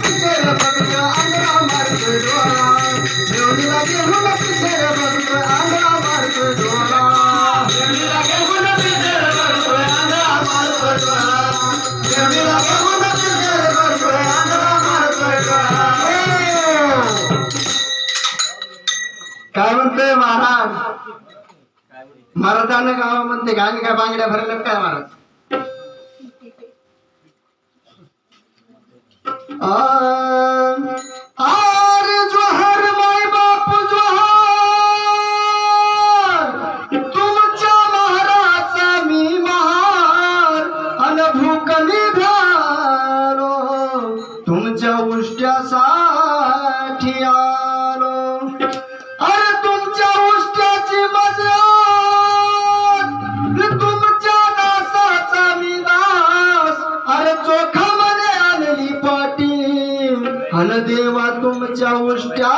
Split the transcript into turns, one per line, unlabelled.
पिसर बघतो आंधळा मारतोय डोळा देवणीला घेऊन पिसर बघतोय आंधळा मारतोय डोळा देवणीला घेऊन पिसर बघतोय आंधळा मारतोय डोळा देवणीला घेऊन पिसर बघतोय आंधळा मारतोय डोळा हो. काय म्हणतोय महाराज महाराजांना गावामध्ये गाणी काय बांगड्या भरल्यात काय महाराज आर जोहर माय बाप जोहर तुमच्या महाराजा मी महार अन भूक निघालो तुमच्या उष्ट्यासाठी आलो अन देवा तुमच्या उष्ट्या.